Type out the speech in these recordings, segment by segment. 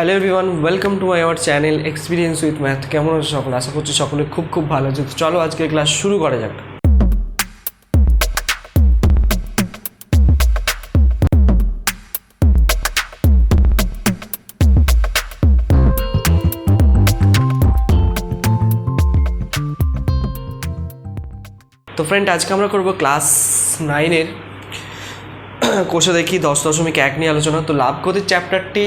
Hello everyone welcome to my our channel experience with math কেমন আছে সকলে? আশা করছি সকলে খুব খুব ভালো আছে। চলো আজকে ক্লাস শুরু করা যাক। তো ফ্রেন্ড আজকে আমরা করব ক্লাস নাইনের কোষে দেখি দশ দশমিক এক নিয়ে আলোচনা। তো লাভ গতির চ্যাপ্টারটি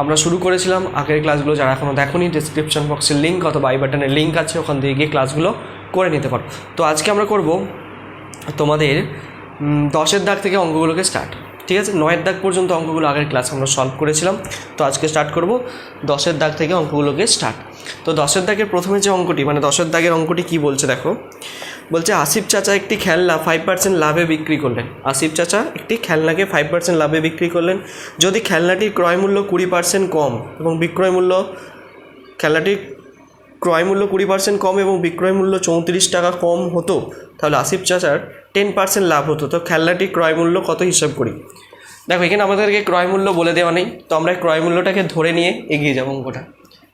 আমরা শুরু করেছিলাম আগের ক্লাসগুলো যারা এখনও দেখোনি ডিসক্রিপশন বক্সের লিঙ্ক অথবা আই বাটনের লিঙ্ক আছে, ওখান থেকে গিয়ে ক্লাসগুলো করে নিতে পারো। তো আজকে আমরা করব তোমাদের দশের দাগ থেকে অঙ্কগুলোকে স্টার্ট ঠিক আছে? নয়ের দাগ পর্যন্ত অঙ্কগুলো আগের ক্লাস আমরা সলভ করেছিলাম। তো আজকে স্টার্ট করব দশের দাগ থেকে অঙ্কগুলোকে স্টার্ট তো দশের দাগের প্রথমে যে অঙ্কটি মানে দশের দাগের অঙ্কটি কি বলছে দেখো? বলছে আসিফ চাচা একটি খেলনা ফাইভ পার্সেন্ট লাভে বিক্রি করলেন। আসিফ চাচা একটি খেলনাকে ফাইভ পার্সেন্ট লাভে বিক্রি করলেন। যদি খেলনাটির ক্রয় মূল্য কুড়ি পার্সেন্ট কম এবং বিক্রয় মূল্য, খেলনাটির ক্রয় মূল্য কুড়ি পার্সেন্ট কম এবং বিক্রয় মূল্য চৌত্রিশ টাকা কম হতো, তাহলে আসিফ চাচার টেন পার্সেন্ট লাভ হতো। তো খেলনাটির ক্রয় মূল্য কত হিসাব করি? দেখো, এখানে আমাদেরকে ক্রয় মূল্য বলে দেওয়া নেই। তো আমরা ক্রয় মূল্যটাকে ধরে নিয়ে এগিয়ে যাব অঙ্কটা।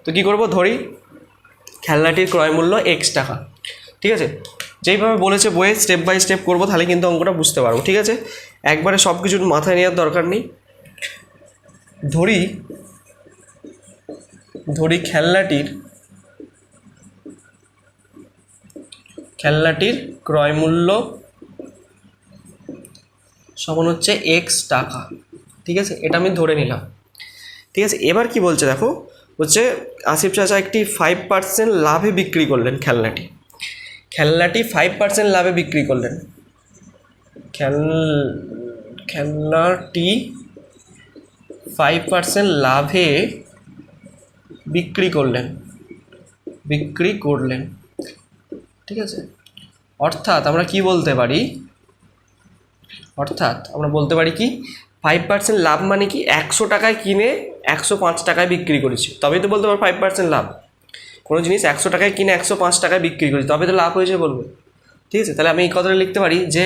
তো কী করব? ধরি খেলনাটির ক্রয় মূল্য এক্স টাকা। ঠিক আছে? যেইভাবে বলেছে বইয়ে স্টেপ বাই স্টেপ করব, তাহলে কিন্তু অঙ্কটা বুঝতে পারব, ঠিক আছে? একবারে সব কিছুর মাথায় নেওয়ার দরকার নেই। ধরি ধরি খেলনাটির খেলনাটির ক্রয় মূল্য সমান হচ্ছে এক্স টাকা, ঠিক আছে? এটা আমি ধরে নিলাম। ঠিক আছে? এবার কি বলছে দেখো? হচ্ছে আসিফ চাচা একটি ফাইভ পার্সেন্ট লাভে বিক্রি করলেন খেলনাটি। খেলনাটি ফাইভ পার্সেন্ট লাভে বিক্রি করলেন। খেল খেলনাটি ফাইভ পার্সেন্ট লাভে বিক্রি করলেন। বিক্রি করলেন। ঠিক আছে? অর্থাৎ আমরা কি বলতে পারি? অর্থাৎ আমরা বলতে পারি কি? ফাইভ পার্সেন্ট লাভ মানে কি? একশো টাকায় কিনে একশো পাঁচ টাকায় বিক্রি করেছি। তবেই তো বলতে পারো ফাইভ পার্সেন্ট লাভ। কোনো জিনিস একশো টাকায় কিনে একশো পাঁচ টাকায় বিক্রি করেছি তবে তো লাভ হয়েছে বলব। ঠিক আছে? তাহলে আমি এই কথাটা লিখতে পারি যে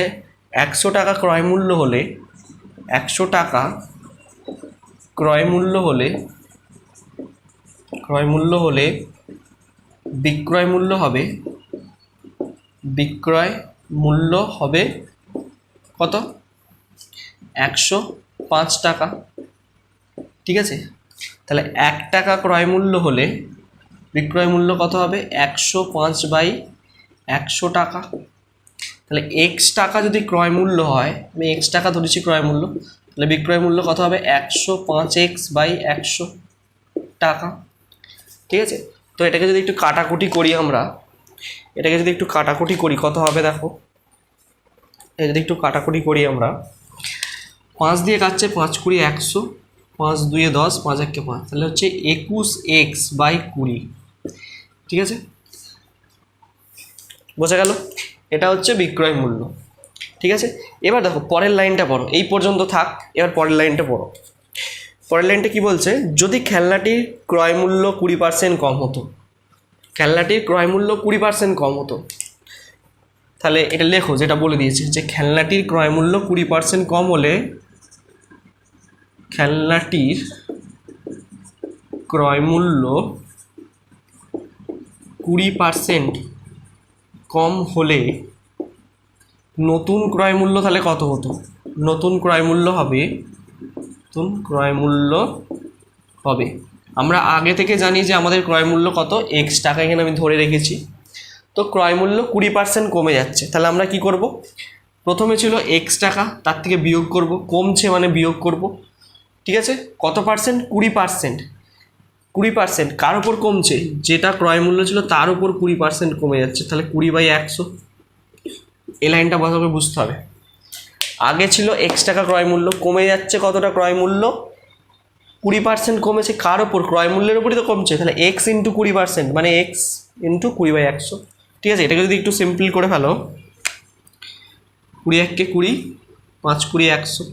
একশো টাকা ক্রয় মূল্য হলে, একশো টাকা ক্রয় মূল্য হলে, ক্রয় মূল্য হলে বিক্রয় মূল্য হবে, বিক্রয় মূল্য হবে কত? একশো পাঁচ টাকা। ঠিক আছে? তাহলে এক টাকা ক্রয় মূল্য হলে বিক্রয় মূল্য কত হবে? একশো পাঁচ বাই একশো টাকা। তাহলে এক্স টাকা যদি ক্রয় মূল্য হয়, আমি এক্স টাকা ধরেছি ক্রয় মূল্য, তাহলে বিক্রয় মূল্য কত হবে? একশো পাঁচ এক্স বাই একশো টাকা। ঠিক আছে? তো এটাকে যদি একটু কাটাকুটি করি আমরা, এটাকে যদি একটু কাটাকুটি করি, কত হবে দেখো? এটা যদি একটু কাটাকুটি করি আমরা, পাঁচ দিয়ে কাটছে পাঁচ কুড়ি একশো, পাঁচ দুয়ে দশ, পাঁচ একে পাঁচ, তাহলে হচ্ছে একুশ এক্স বাই কুড়ি। ঠিক আছে? বোঝা গেল? এটা হচ্ছে বিক্রয় মূল্য। ঠিক আছে? এবার দেখো, পরের লাইনটা পড়ো। এই পর্যন্ত থাক, এবার পরের লাইনটা পড়ো। পরের লাইনটা কি বলছে? যদি খেলনাটির ক্রয় মূল্য কুড়ি পার্সেন্ট কম হতো। খেলনাটির ক্রয় মূল্য কুড়ি পার্সেন্ট কম হতো। তাহলে এটা লেখো, যেটা বলে দিয়েছে, যে খেলনাটির ক্রয় মূল্য কুড়ি পার্সেন্ট কম হলে খেলনাটির ক্রয় মূল্য কুড়ি পার্সেন্ট কম হলে নতুন ক্রয় মূল্য তাহলে কত হতো? নতুন ক্রয় মূল্য হবে, নতুন ক্রয় মূল্য হবে। আমরা আগে থেকে জানি যে আমাদের ক্রয় মূল্য কত এক্স টাকা এখানে আমি ধরে রেখেছি। তো ক্রয় মূল্য কুড়ি পার্সেন্ট কমে যাচ্ছে। তাহলে আমরা কি করব? প্রথমে ছিল এক্স টাকা, তার থেকে বিয়োগ করব। কমছে মানে বিয়োগ করব। ঠিক আছে? কত পার্সেন্ট কুড়ি পার্সেন্ট কুড়ি পার্সেন্ট কার ওপর কমছে? যেটা ক্রয় মূল্য ছিল তার উপর কুড়ি পার্সেন্ট কমে যাচ্ছে, তাহলে কুড়ি বাই একশো। এই লাইনটা করে বুঝতে হবে। আগে ছিল এক্স টাকা ক্রয় মূল্য, কমে যাচ্ছে কতটা ক্রয় মূল্য? কুড়ি পার্সেন্ট কমেছে, কার ওপর ক্রয় মূল্যের উপরই তো কমছে, তাহলে এক্স ইন্টু কুড়ি পার্সেন্ট মানে এক্স ইন্টু কুড়ি বাই একশো। ঠিক আছে, এটাকে যদি একটু সিম্পল করে ফেলো। কুড়ি এককে কুড়ি, পাঁচ কুড়ি একশো।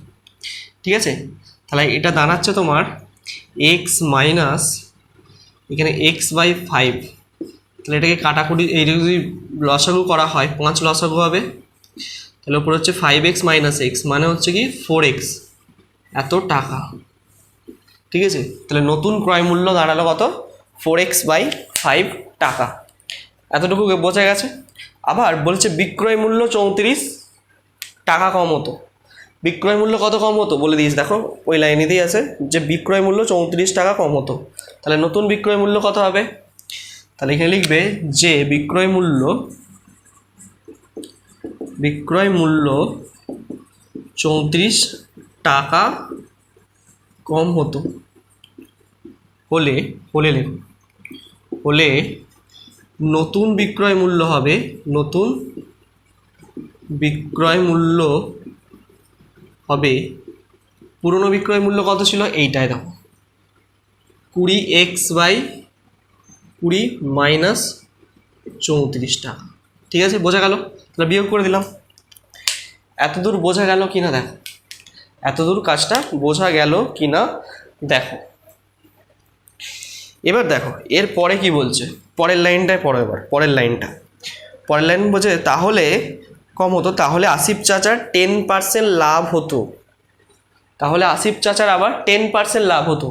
ঠিক আছে? তাহলে এটা দাঁড়াচ্ছে তোমার এক্স মাইনাস এখানে এক্স বাই ফাইভ তাহলে এটাকে কাটাকুটি এইটা যদি লসাগু করা হয়, পাঁচ লসাগু হবে, তাহলে উপরে হচ্ছে ফাইভ এক্স মাইনাস এক্স মানে হচ্ছে কি ফোর এক্স এত টাকা। ঠিক আছে? তাহলে নতুন ক্রয় মূল্য দাঁড়াল কত? ফোর এক্স বাই ফাইভ টাকা। এতটুকু বোঝা গেছে? আবার বলছে বিক্রয় মূল্য চৌত্রিশ, টাকা কম হতো। বিক্রয় মূল্য কত কম হতো? বলে দিয়েছি। দেখো, ওই লাইনেতেই আছে যে বিক্রয় মূল্য চৌত্রিশ টাকা কম হতো। তাহলে নতুন বিক্রয় মূল্য কত হবে? তাহলে এখানে লিখবে যে বিক্রয় মূল্য বিক্রয় মূল্য চৌত্রিশ টাকা কম হতো। হলে হলে লেখো। হলে নতুন বিক্রয় মূল্য হবে, নতুন বিক্রয় মূল্য হবে। পুরনো বিক্রয় মূল্য কত ছিল? এইটাই দেখো। কুড়ি এক্স বাই কুড়ি মাইনাস চৌত্রিশ টাকা। ঠিক আছে? বোঝা গেল? তাহলে বিয়োগ করে দিলাম। এত দূর বোঝা গেল কি না দেখো। এতদূর কাজটা বোঝা গেল কি না দেখো। এবার দেখো, এর পরে কি বলছে? পরের লাইনটায় পড়ো এবার, পরের লাইনটা। পরের লাইন বলছে, তাহলে কম হতো, তাহলে আসিফ চাচার টেন পার্সেন্ট লাভ হতো। তাহলে আসিফ চাচার আবার টেন পার্সেন্ট লাভ হতো।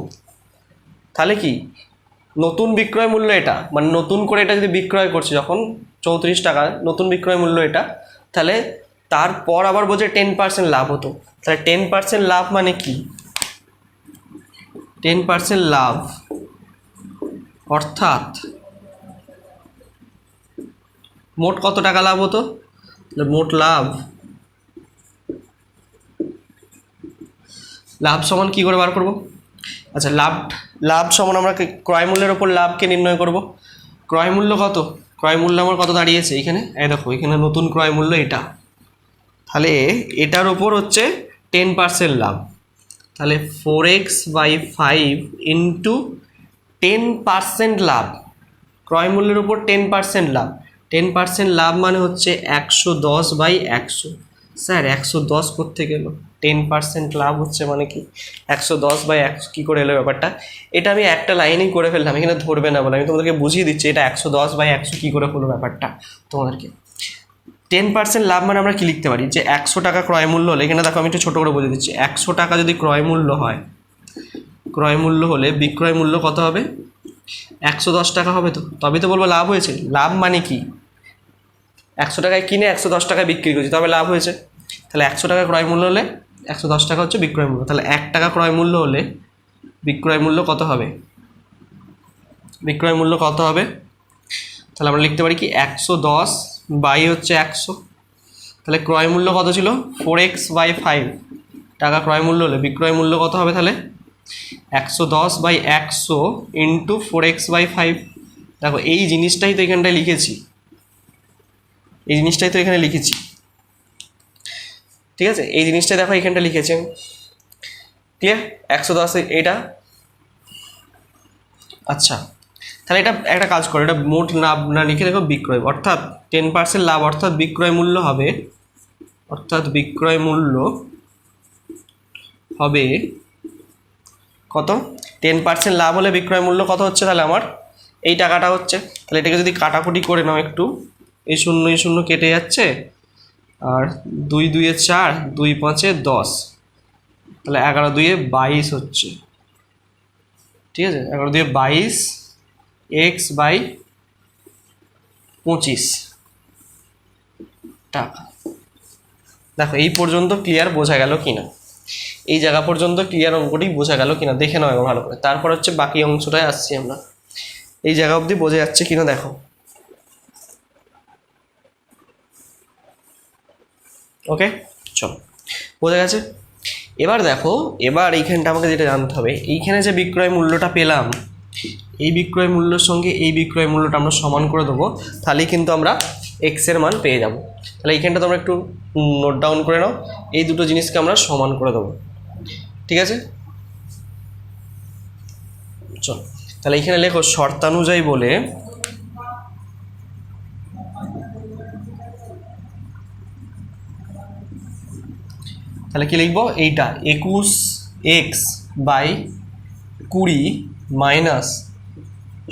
তাহলে কি? নতুন বিক্রয় মূল্য এটা। মানে নতুন করে এটা যদি বিক্রয় করছে, যখন চৌত্রিশ টাকা, নতুন বিক্রয় মূল্য এটা, তাহলে তারপর আবার বলছে টেন পার্সেন্ট লাভ হতো। তাহলে টেন পার্সেন্ট লাভ মানে কি? টেন পার্সেন্ট লাভ অর্থাৎ মোট কত টাকা লাভ হতো? মোট লাভ লাভ সমান কি করে বার করব? আচ্ছা লাভ লাভ সমান আমরা ক্রয় মূল্যের ওপর লাভকে নির্ণয় করব। ক্রয় মূল্য কত? ক্রয় মূল্য আমার কত দাঁড়িয়েছে এখানে? এই দেখো, এখানে নতুন ক্রয় মূল্য এটা। তাহলে এটার ওপর হচ্ছে টেন পার্সেন্ট লাভ তাহলে four x by five into ten percent লাভ ক্রয় মূল্যের উপর টেন পার্সেন্ট লাভ টেন পার্সেন্ট লাভ মানে হচ্ছে একশো দশ বাই একশো। স্যার, একশো দশ করতে গেল টেন পার্সেন্ট লাভ হচ্ছে মানে কি? একশো দশ বাই একশো কী করে এলো ব্যাপারটা? এটা আমি একটা লাইনেই করে ফেললাম, এখানে ধরবে না বলে। আমি তোমাদেরকে বুঝিয়ে দিচ্ছি, এটা একশো দশ বাই একশো কী করে হলো ব্যাপারটা তোমাদেরকে। টেন পার্সেন্ট লাভ মানে আমরা কি লিখতে পারি? যে একশো টাকা ক্রয় মূল্য হলে, এখানে দেখো আমি একটু ছোটো করে বলে দিচ্ছি। একশো টাকা যদি ক্রয় মূল্য হয়, ক্রয় মূল্য হলে বিক্রয় মূল্য কত হবে? একশো দশ টাকা হবে তো? তবে তো বলব লাভ হয়েছে। লাভ মানে কি? একশো টাকায় কিনে একশো দশ টাকায় বিক্রি করছি, তবে লাভ হয়েছে। তাহলে একশো টাকা ক্রয় মূল্য হলে একশো দশ টাকা হচ্ছে বিক্রয় মূল্য। তাহলে এক টাকা ক্রয় মূল্য হলে বিক্রয় মূল্য কত হবে? বিক্রয় মূল্য কত হবে? তাহলে আমরা লিখতে পারি কি, একশো দশ বাই হচ্ছে একশো। তাহলে ক্রয় মূল্য কত ছিল? Four x by five. টাকা ক্রয় মূল্য হলে বিক্রয় মূল্য কত হবে তাহলে? একশো দশ বাই একশো into four x by five দেখো, এই জিনিসটাই তো এখানটায় লিখেছি। এই জিনিসটাই তো এখানে লিখেছি। ঠিক আছে? এই জিনিসটাই দেখো এখানটা লিখেছি আমি। ক্লিয়ার একশো দশ এটা। আচ্ছা। তাহলে এটা একটা কাজ করো, এটা মোট লাভ না লিখে দেখো বিক্রয়। অর্থাৎ টেন পার্সেন্ট লাভ, অর্থাৎ বিক্রয় মূল্য হবে, অর্থাৎ বিক্রয় মূল্য হবে কত? টেন পার্সেন্ট লাভ হলে বিক্রয় মূল্য কত হচ্ছে তাহলে আমার? এই টাকাটা হচ্ছে। তাহলে এটাকে যদি কাটাকুটি করে নাও একটু। এই শূন্য এই শূন্য কেটে যাচ্ছে। আর দুই দুইয়ে চার, দুই পাঁচে দশ। তাহলে এগারো দুইয়ে বাইশ হচ্ছে। ঠিক আছে? এগারো দুইয়ে বাইশ এক্স বাই পঁচিশ। টাকা। দেখো, এই পর্যন্ত ক্লিয়ার বোঝা গেল কি না এই জায়গা পর্যন্ত ক্লিয়ার অঙ্কটি বোঝা গেল কিনা, দেখে নাও ভালো করে। তারপর হচ্ছে বাকি অংশটায় আসছি আমরা। এই জায়গা অবধি বোঝা যাচ্ছে কিনা, দেখো। ওকে? চলো। বোঝা গেছে? এবার দেখো, এবার এইখানটা আমাকে যেটা জানতে হবে, এইখানে যে বিক্রয় মূল্যটা পেলাম, এই বিক্রয় মূল্যের সঙ্গে এই বিক্রয় মূল্যটা আমরা সমান করে দেবো, তাহলেই কিন্তু আমরা এক্সের মান পেয়ে যাব। তাহলে এইখানটা তোমরা একটু নোট ডাউন করে নাও, এই দুটো জিনিসকে আমরা সমান করে দেবো। ঠিক আছে? চলো, তাহলে এখানে লেখো, শর্তানুযায়ী বলে তাহলে কি লিখব? এইটা, একুশ এক্স বাই কুড়ি মাইনাস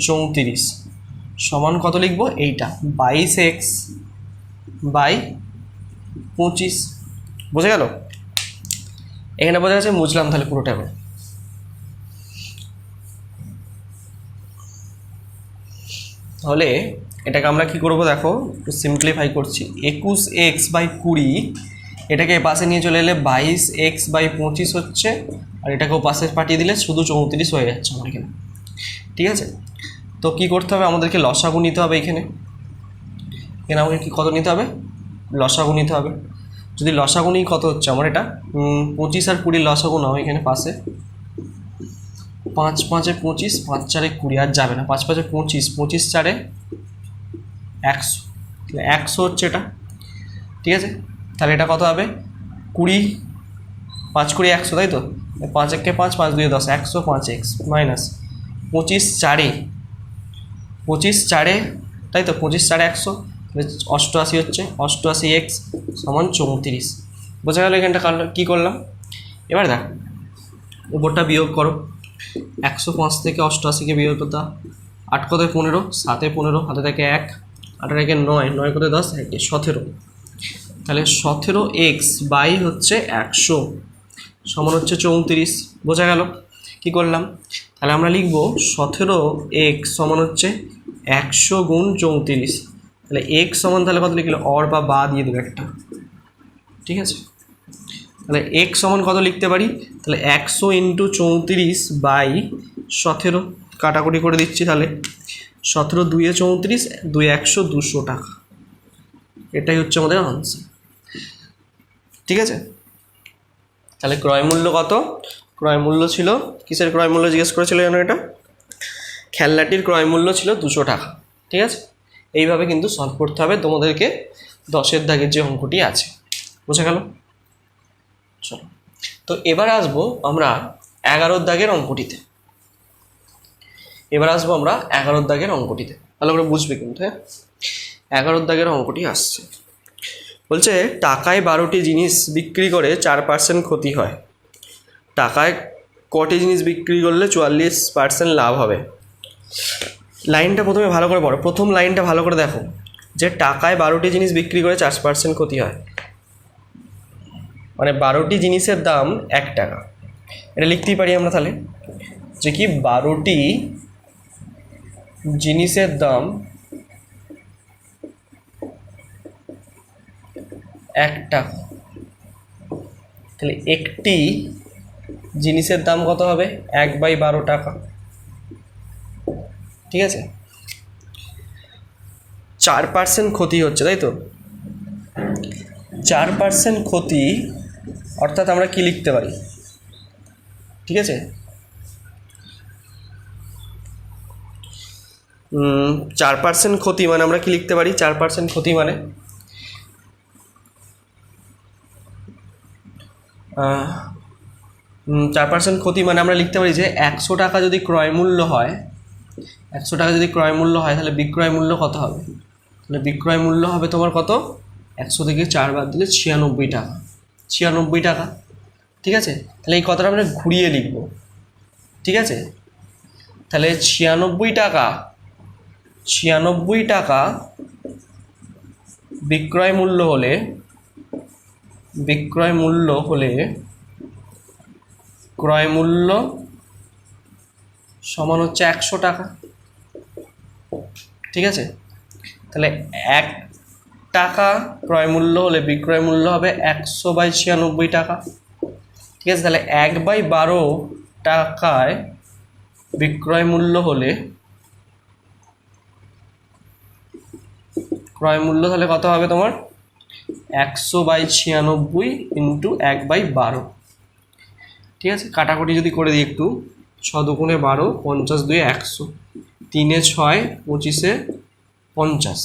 চৌত্রিশ সমান কত লিখব? এইটা, বাইশ এক্স বাই পঁচিশ। বোঝা গেল? এখানে বোঝা গেছে মুজলাম তাহলে পুরো টাইমে তাহলে এটাকে আমরা কি করব দেখো, একটু সিম্পলিফাই করছি। একুশ এক্স বাই কুড়ি, এটাকে পাশে নিয়ে চলে এলে বাইশ এক্স বাই পঁচিশ হচ্ছে, আর এটাকেও পাশে পাঠিয়ে দিলে শুধু চৌত্রিশ হয়ে যাচ্ছে আমার এখানে। ঠিক আছে? তো কি করতে হবে? আমাদেরকে লসাগু নিতে হবে এখানে। এখানে আমাকে কি কত নিতে হবে? লসাগু নিতে হবে। যদি লসাগু নিই কত হচ্ছে আমার এটা? পঁচিশ আর কুড়ি লসাগু নাও এখানে পাশে। পাঁচ পাঁচে পঁচিশ, পাঁচ চারে কুড়ি, আর যাবে না। পাঁচ পাঁচে পঁচিশ পঁচিশ চারে একশো। একশো হচ্ছে এটা। ঠিক আছে? তাহলে এটা কত হবে? কুড়ি, পাঁচ কুড়ি একশো, তাই তো? পাঁচ একে পাঁচ পাঁচ দুই দশ, একশো পাঁচ এক্স মাইনাস পঁচিশ চারে পঁচিশ চারে, তাই তো? পঁচিশ চারে একশো। অষ্টআশি হচ্ছে, অষ্টআশি এক্স সমান চৌত্রিশ। বোঝা গেল এখানটা কাল কী করলাম? এবার দেখ, উপরটা বিয়োগ করো। একশো পাঁচ থেকে অষ্টআশিকে বিয়োগ করতে আট কোথায় পনেরো। সাতে পনেরো। হাতে থেকে এক। আটের একে নয়। নয় কোথায় দশ। একে সতেরো। তাহলে সতেরো এক্স বাই হচ্ছে একশো। সমান হচ্ছে চৌত্রিশ। বোঝা গেল? কি করলাম? তাহলে আমরা লিখব সতেরো এক্স সমান হচ্ছে একশো গুণ চৌত্রিশ। তাহলে এক্স সমান তাহলে কত লিখলে? অর বা বা দিয়ে দেবে একটা। ঠিক আছে? তাহলে এক্স সমান কত লিখতে পারি? তাহলে একশো ইন্টু চৌত্রিশ বাই সতেরো। কাটাকুটি করে দিচ্ছি তাহলে। সতেরো দুইয়ে চৌত্রিশ দুই একশো দুশো টাকা। এটাই হচ্ছে আমাদের আনসার ঠিক আছে? তাহলে ক্রয় মূল্য কত? ক্রয় মূল্য ছিল, কিসের ক্রয় মূল্য জিজ্ঞেস করেছিল যেন এটা? খেলনাটির ক্রয় মূল্য ছিল দুশো টাকা। ঠিক আছে? এইভাবে কিন্তু সলভ করতে হবে। তোমাদেরকে দশের দাগের যে অঙ্কটি আছে। বোঝা গেল? চলো। তো এবার আসব আমরা এগারোর দাগের অঙ্কটিতে। এবার আসব আমরা এগারোর দাগের অঙ্কটিতে। তাহলে আমরা বুঝবে কিন্তু হ্যাঁ? এগারোর দাগের অঙ্কটি আসছে। বলছে, টাকায় বারোটি জিনিস বিক্রি করে চার পার্সেন্ট ক্ষতি হয়। টাকায় কটি জিনিস বিক্রি করলে চুয়াল্লিশ পার্সেন্ট লাভ হবে? লাইনটা প্রথমে ভালো করে পড়ো। প্রথম লাইনটা ভালো করে দেখো। যে টাকায় বারোটি জিনিস বিক্রি করে চার পার্সেন্ট ক্ষতি হয়। মানে বারোটি জিনিসের দাম এক টাকা। এটা লিখতেই পারি আমরা তাহলে? যে কি বারোটি জিনিসের দাম এক টাকা। তাহলে একটি জিনিসের দাম কত হবে? এক বাই বারো টাকা। ঠিক আছে? চার পার্সেন্ট ক্ষতি হচ্ছে, তাই তো? চার পার্সেন্ট ক্ষতি, অর্থাৎ আমরা কি লিখতে পারি? ঠিক আছে? চার পার্সেন্ট ক্ষতি মানে আমরা কি লিখতে পারি? চার পার্সেন্ট ক্ষতি মানে? চার পার্সেন্ট ক্ষতি মানে আমরা লিখতে পারি যে একশো টাকা যদি ক্রয় মূল্য হয় একশো টাকা যদি ক্রয় মূল্য হয়, তাহলে বিক্রয় মূল্য কত হবে? তাহলে বিক্রয় মূল্য হবে তোমার কত? একশো থেকে চার বাদ দিলে ছিয়ানব্বই টাকা। ছিয়ানব্বই টাকা। ঠিক আছে? তাহলে এই কথাটা আমরা ঘুরিয়ে লিখব। ঠিক আছে? তাহলে ছিয়ানব্বই টাকা ছিয়ানব্বই টাকা বিক্রয় মূল্য হলে, বিক্রয় মূল্য হলে ক্রয় মূল্য সমান হচ্ছে একশো টাকা। ঠিক আছে? তাহলে এক টাকা ক্রয় মূল্য হলে বিক্রয় মূল্য হবে একশো বাই ছিয়ানব্বই টাকা। ঠিক আছে? তাহলে এক বাই বারো টাকায় বিক্রয় মূল্য হলে ক্রয় মূল্য তাহলে কত হবে তোমার? একশো বাই ছিয়ানব্বই ইন্টু এক বাই বারো। ঠিক আছে? কাটাকুটি যদি করে দিই একটু। ছ দুগুণে বারো, পঞ্চাশ দুই একশো। তিনে ছয়, পঁচিশে পঞ্চাশ।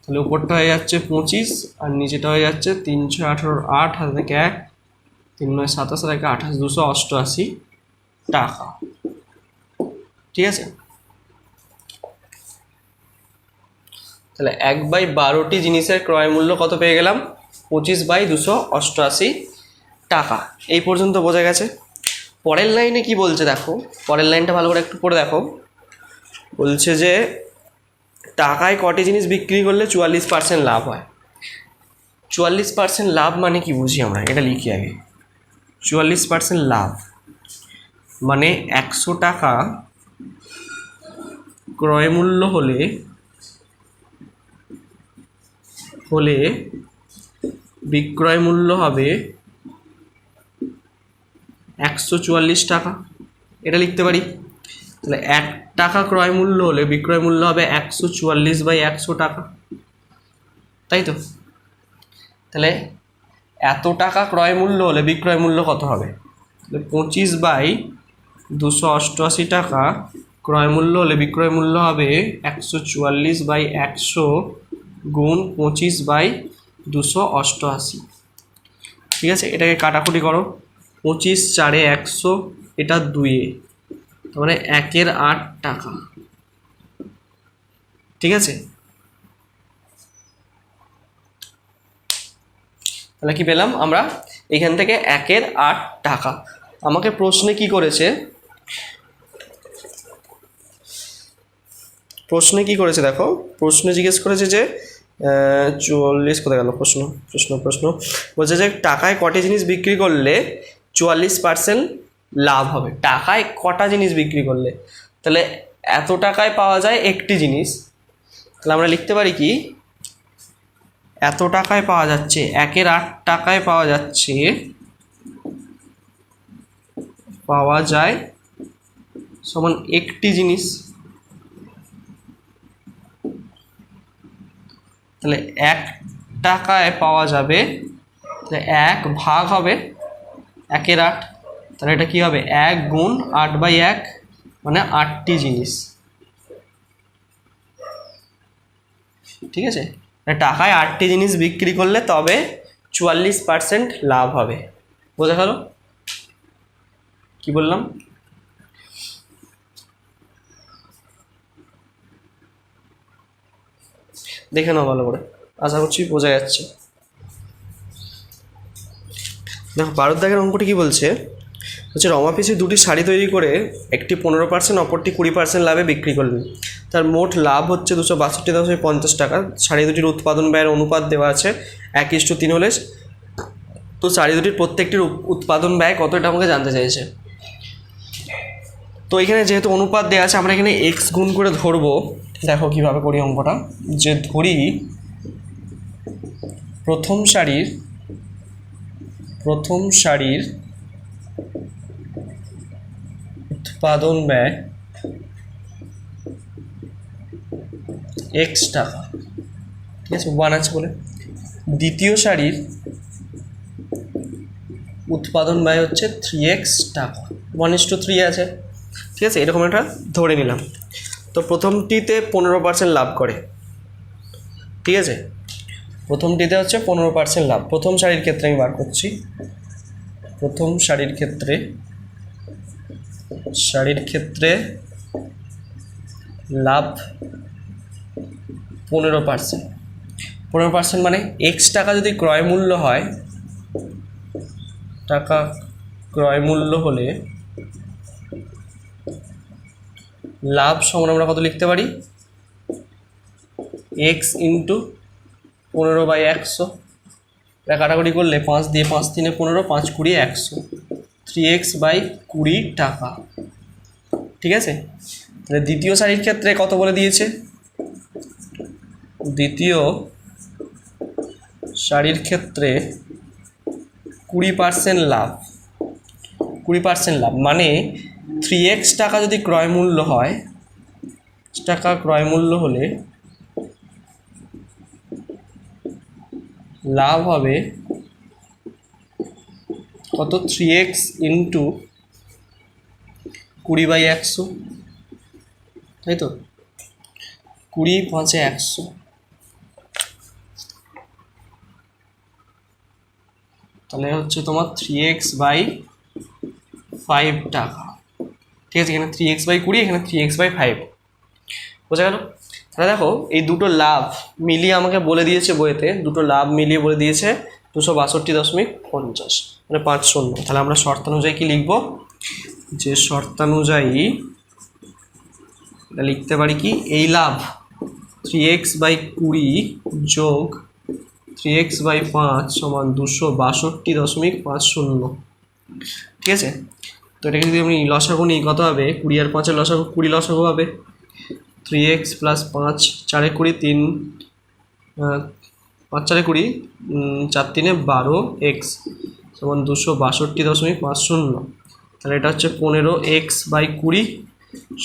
তাহলে উপরটা হয়ে যাচ্ছে পঁচিশ, আর নিচেটা হয়ে যাচ্ছে তিনশো আঠারো, আট হাজার থেকে এক, তিন নয় সাতাশ একে আঠাশ, দুশো অষ্টআশি টাকা। ঠিক আছে? তাহলে এক বাই বারোটি জিনিসের ক্রয় মূল্য কত পেয়ে গেলাম? পঁচিশ বাই দুশো অষ্টআশি টাকা। এই পর্যন্ত বোঝা গেছে। পরের লাইনে কি বলছে দেখো? পরের লাইনটা ভালো করে একটু পড়ে দেখো। বলছে যে, টাকায় কটি জিনিস বিক্রি করলে চুয়াল্লিশ পার্সেন্ট লাভ হয়? চুয়াল্লিশ পার্সেন্ট লাভ মানে কি বুঝি আমরা? এটা লিখি আগে। চুয়াল্লিশ পার্সেন্ট লাভ মানে একশো টাকা ক্রয় মূল্য হলে হলে বিক্রয় মূল্য হবে একশো চুয়াল্লিশ টাকা। এটা লিখতে পারি? তাহলে এক টাকা ক্রয় মূল্য হলে বিক্রয় মূল্য হবে একশো চুয়াল্লিশ বাই একশো টাকা। তাই তো? তাহলে এত টাকা ক্রয় মূল্য হলে বিক্রয় মূল্য কত হবে? তাহলে পঁচিশ বাই দুশো অষ্টআশি টাকা ক্রয় মূল্য হলে বিক্রয় মূল্য হবে একশো চুয়াল্লিশ বাই একশো গুণ পঁচিশ বাই দুশো অষ্টআশি। ঠিক আছে? এটাকে কাটাকুটি করো। পঁচিশ চারে একশো, এটা দুইয়ে তার মানে একের আট টাকা। ঠিক আছে? তাহলে কি পেলাম আমরা? এখান থেকে একের আট টাকা। আমাকে প্রশ্নে কি করেছে? প্রশ্নে কি করেছে দেখো? প্রশ্নে জিজ্ঞেস করেছে যে চুয়াল্লিশ কোথায় গেল প্রশ্ন? প্রশ্ন প্রশ্ন। বলছে যে, টাকায় কটি জিনিস বিক্রি করলে চুয়াল্লিশ পার্সেন্ট লাভ হবে। টাকায় কটা জিনিস বিক্রি করলে? তাহলে এত টাকায় পাওয়া যায় একটি জিনিস। তাহলে আমরা লিখতে পারি কি? এত টাকায় পাওয়া যাচ্ছে, একের আট টাকায় পাওয়া যাচ্ছে, পাওয়া যায় সমান একটি জিনিস। তাহলে এক টাকায় পাওয়া যাবে, তাহলে এক ভাগ হবে একের আট, তাহলে এটা কি হবে? এক গুণ আট বাই এক মানে আটটি জিনিস। ঠিক আছে? মানে টাকায় আটটি জিনিস বিক্রি করলে তবে চুয়াল্লিশ পার্সেন্ট লাভ হবে। বোঝা গেল? কি বললাম? দেখে নাও ভালো করে। আশা করছি বোঝা যাচ্ছে। দেখো ভারত দাগের অঙ্কটি কী বলছে? হচ্ছে রমা পিসি দুটি শাড়ি তৈরি করে একটি পনেরো পার্সেন্ট অপরটি কুড়ি পার্সেন্ট লাভে বিক্রি করলেন। তার মোট লাভ হচ্ছে দুশো বাষট্টি দশমিক পঞ্চাশ টাকা। শাড়ি দুটির উৎপাদন ব্যয়ের অনুপাত দেওয়া আছে এক ইস্টু তিন হলে। তো শাড়ি দুটির প্রত্যেকটির উৎপাদন ব্যয় কতটা আমাকে জানতে চাইছে? তো এখানে যেহেতু অনুপাত দেওয়া আছে, আমরা এখানে এক্স গুণ করে ধরবো। দেখো কীভাবে করি অঙ্কটা। যে ধরি, প্রথম শাড়ির প্রথম শাড়ির উৎপাদন ব্যয় এক্স টাকা। ঠিক আছে ওয়ান আছে বলে। দ্বিতীয় শাড়ির উৎপাদন ব্যয় হচ্ছে থ্রি এক্স টাকা। ওয়ান ইস টু থ্রি আছে। ঠিক আছে, এরকম একটা ধরে নিলাম। তো প্রথমটিতে পনেরো পার্সেন্ট লাভ করে। ঠিক আছে প্রথমটিতে হচ্ছে পনেরো পার্সেন্ট লাভ। প্রথম শাড়ির ক্ষেত্রে আমি বার করছি। প্রথম শাড়ির ক্ষেত্রে শাড়ির ক্ষেত্রে লাভ পনেরো পার্সেন্ট। পনেরো পার্সেন্ট মানে এক্স টাকা যদি ক্রয় মূল্য হয়, টাকা ক্রয় মূল্য হলে লাভ সমান আমরা কত লিখতে পারি? এক্স ইন্টু পনেরো বাই একশো। এটা কাটাকুটি করলে পাঁচ দিয়ে পাঁচ তিনে পনেরো, পাঁচ কুড়ি একশো। থ্রি এক্স বাই কুড়ি টাকা। ঠিক আছে? তাহলে দ্বিতীয় শাড়ির ক্ষেত্রে কত বলে দিয়েছে? দ্বিতীয় শাড়ির ক্ষেত্রে কুড়ি পার্সেন্ট লাভ। কুড়ি পার্সেন্ট লাভ মানে থ্রি এক্স টাকা যদি ক্রয় মূল্য হয়, টাকা ক্রয় মূল্য হলে লাভ হবে কত? থ্রি এক্স ইন্টু কুড়ি বাই একশো, তাই তো? কুড়ি পাঁচে একশো। তাহলে হচ্ছে তোমার থ্রি এক্স বাই ফাইভ টাকা। ঠিক আছে, এখানে থ্রি এক্স বাই কুড়ি, এখানে থ্রি এক্স বাই ফাইভ বোঝা গেল? তাহলে দেখো, এই দুটো লাভ মিলিয়ে আমাকে বলে দিয়েছে বইতে, দুটো লাভ মিলিয়ে বলে দিয়েছে দুশো বাষট্টি দশমিক পঞ্চাশ মানে পাঁচ শূন্য। তাহলে আমরা শর্তানুযায়ী কি লিখব? যে শর্তানুযায়ী লিখতে পারি কি? এই লাভ থ্রি এক্স বাই কুড়ি যোগ থ্রি এক্স বাই পাঁচ সমান দুশো বাষট্টি দশমিক পাঁচ শূন্য। ঠিক আছে? তো এটাকে যদি আমি লসাগু নিই, কত হবে? কুড়ি আর পাঁচের লসাগু, কুড়ি লসাগু হবে। থ্রি এক্স প্লাস পাঁচ চারে কুড়ি তিন পাঁচ চারে কুড়ি চার তিনে বারো এক্স সমান দুশো বাষট্টি দশমিক পাঁচ শূন্য। তাহলে এটা হচ্ছে পনেরো এক্স বাই কুড়ি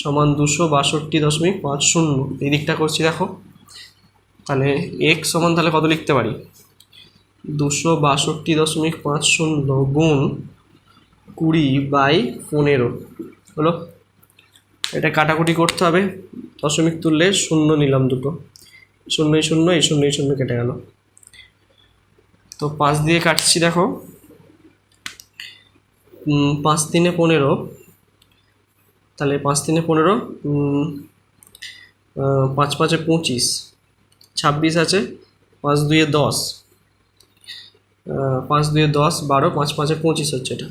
সমান দুশো বাষট্টি দশমিক পাঁচ শূন্য। এই দিকটা করছি দেখো। তাহলে এক্স সমান তাহলে কত লিখতে পারি? দুশো বাষট্টি দশমিক পাঁচ শূন্য গুণ কুড়ি বাই পনেরো। হলো এটা কাটাকুটি করতে হবে। দশমিক তুললে শূন্য নিলাম দুটো। শূন্যই শূন্য, এই শূন্যই শূন্য কেটে গেল। তো পাঁচ দিয়ে কাটছি, দেখো। পাঁচ তিনে পনেরো। তাহলে পাঁচ তিনে পনেরো পাঁচ পাঁচে পঁচিশ। ছাব্বিশ আছে, পাঁচ দুয়ে দশ। পাঁচ দুয়ে দশ, বারো, পাঁচ পাঁচে পঁচিশ হচ্ছে এটা।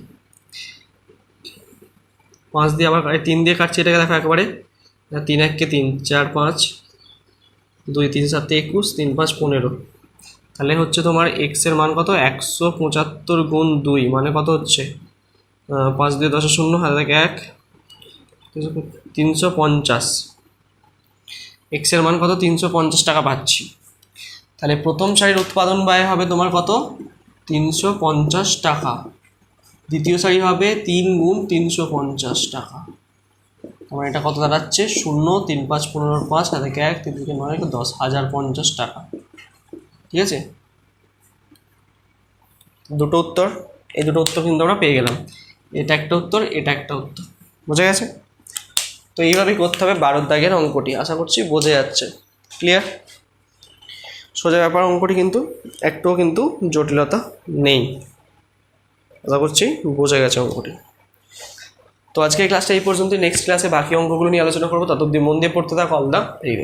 পাঁচ দিয়ে আবার তিন দিয়ে কাটছি এটাকে দেখো একেবারে। তিন এককে তিন, চার পাঁচ, দুই, তিন, সাতে, একুশ, তিন, পাঁচ, পনেরো। তাহলে হচ্ছে তোমার এক্সের মান কত? একশো পঁচাত্তর গুণ দুই মানে কত হচ্ছে? পাঁচ দিয়ে দশে শূন্য, হাতে থেকে এক, তিনশো পঞ্চাশ। এক্সের মান কত? তিনশো পঞ্চাশ টাকা পাচ্ছি। তাহলে প্রথম সারির উৎপাদন ব্যয় হবে তোমার কত? তিনশো পঞ্চাশ টাকা। দ্বিতীয় সারি হবে তিন গুণ তিনশো পঞ্চাশ টাকা। আমার এটা কত দাঁড়াচ্ছে? শূন্য, তিন পাঁচ, পনেরো, পাঁচ হাতে থেকে এক, তিন থেকে নয় দশ, হাজার পঞ্চাশ টাকা। ঠিক আছে? দুটো উত্তর। এই দুটো উত্তর কিন্তু আমরা পেয়ে গেলাম। এটা একটা উত্তর, এটা একটা উত্তর। বোঝা গেছে? তো এইভাবেই করতে হবে বারোর দাগের অঙ্কটি। আশা করছি বোঝা যাচ্ছে। ক্লিয়ার সোজা ব্যাপার, অঙ্কটি কিন্তু একটুও কিন্তু জটিলতা নেই। আশা করছি বোঝা গেছে অঙ্কটি। তো আজকের ক্লাসটা এই পর্যন্ত নেক্সট ক্লাসে বাকি অঙ্কগুলো নিয়ে আলোচনা করব। ততদিন মন দিয়ে পড়তে থাক। All the very